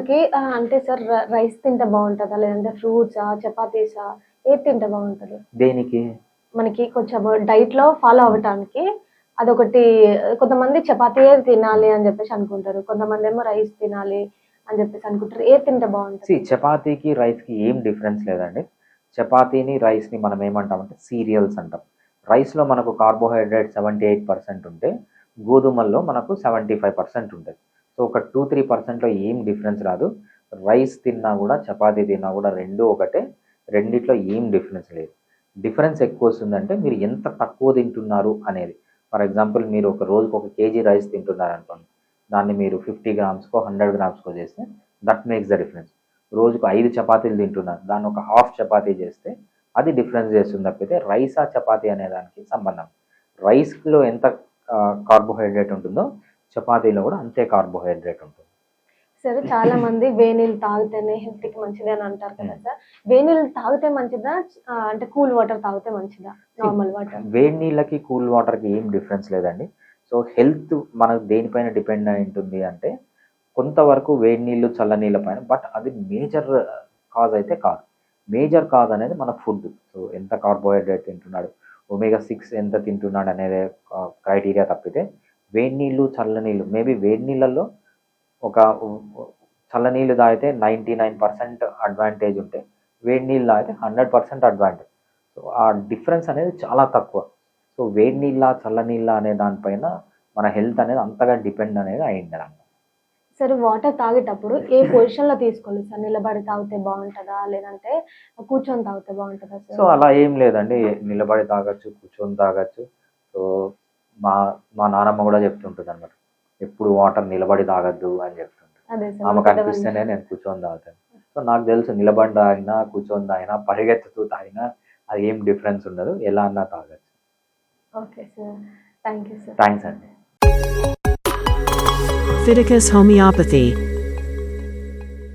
మనకి అంటే sir rice తింటే బాగుంటుందా? లేదంటే ఫ్రూట్సా చపాతీసా? ఏది తింటే బాగుంటుంది? దేనికి? మనకి కొంచెం డైట్లో ఫాలో అవ్వటానికి అదొకటి కొంతమంది చపాతీయే తినాలి అని చెప్పేసి అనుకుంటారు. కొంతమంది ఏమో రైస్ తినాలి అని చెప్పేసి అనుకుంటారు. ఏది తింటే బాగుంటుంది? చపాతీకి రైస్కి ఏం డిఫరెన్స్ లేదండి. చపాతీని రైస్ని మనం ఏమంటామంటే సీరియల్స్ అంటాం. రైస్లో మనకు కార్బోహైడ్రేట్ సెవెంటీ ఎయిట్ పర్సెంట్ ఉంటే గోధుమల్లో మనకు సెవెంటీ ఫైవ్ పర్సెంట్ ఉంటుంది. సో ఒక టూ త్రీ పర్సెంట్లో ఏం డిఫరెన్స్ రాదు. రైస్ తిన్నా కూడా చపాతీ తిన్నా కూడా రెండు ఒకటే రెండిట్లో ఏం డిఫరెన్స్ లేదు. డిఫరెన్స్ ఎక్కువ వస్తుందంటే మీరు ఎంత తక్కువ తింటున్నారు అనేది. ఫర్ ఎగ్జాంపుల్ మీరు ఒక రోజుకు ఒక కేజీ రైస్ తింటున్నారు అనుకోండి దాన్ని మీరు ఫిఫ్టీ గ్రామ్స్కో హండ్రెడ్ గ్రామ్స్కో చేస్తే దట్ మేక్స్ ద డిఫరెన్స్ రోజుకు ఐదు చపాతీలు తింటున్నారు దాన్ని ఒక హాఫ్ చపాతీ చేస్తే అది డిఫరెన్స్ చేస్తుంది తప్పితే రైస్ ఆ చపాతీ అనే దానికి సంబంధం. రైస్లో ఎంత కార్బోహైడ్రేట్ ఉంటుందో చపాతీలో కూడా అంతే కార్బోహైడ్రేట్ ఉంటుంది. సరే చాలా మంది వేనీళ్ళు తాగితేనే హెల్త్కి మంచిది అని అంటారు కదా సార్. వేనీళ్ళు తాగితే మంచిదా? అంటే కూల్ వాటర్ తాగితే మంచిదా? Normal water. వేడి నీళ్ళకి కూల్ వాటర్కి ఏం డిఫరెన్స్ లేదండి. సో హెల్త్ మనకు దేనిపైన డిపెండ్ అయి ఉంటుంది అంటే కొంతవరకు వేడి నీళ్ళు చల్ల నీళ్ళ పైన బట్ అది మేజర్ కాజ్ అయితే కాదు. మేజర్ కాజ్ అనేది మన ఫుడ్. సో ఎంత కార్బోహైడ్రేట్ తింటున్నాడు ఒమేగా సిక్స్ ఎంత తింటున్నాడు అనేది క్రైటీరియా తప్పితే వేడి నీళ్ళు చల్ల నీళ్ళు మేబీ వేడి నీళ్ళల్లో ఒక చల్ల నీళ్ళు తాగితే నైంటీ నైన్ పర్సెంట్ అడ్వాంటేజ్ ఉంటే వేడి నీళ్ళు తాగితే హండ్రెడ్ పర్సెంట్ అడ్వాంటేజ్ సో ఆ డిఫరెన్స్ అనేది చాలా తక్కువ. సో వేడి నీళ్ళ చల్ల నీళ్ళ అనే దానిపైన మన హెల్త్ అనేది అంతగా డిపెండ్ అనేది అయింది అనమాట సరే వాటర్ తాగేటప్పుడు ఏ పొజిషన్లో తీసుకోవాలి సార్ నిలబడి తాగితే బాగుంటుందా? లేదంటే కూర్చొని తాగితే బాగుంటుందా సో అలా ఏం లేదండి. నిలబడి తాగొచ్చు కూర్చొని తాగొచ్చు. సో మా మా నానమ్మ కూడా చెప్తుంటుంది అనమాట ఎప్పుడు వాటర్ నిలబడి తాగద్దు అని చెప్తుంటుంది. ఆమెకు. అనిపిస్తేనే నేను కూర్చొని తాగుతాను. సో నాకు తెలుసు నిలబడి తాగినా కూర్చొని తాగినా పరిగెత్తుతూ తాగినా అది ఏం డిఫరెన్స్ ఉండదు. ఎలా అన్నా తాగొచ్చు. Okay sir. Thank you sir. Thanks అండి. Fiticus homeopathy.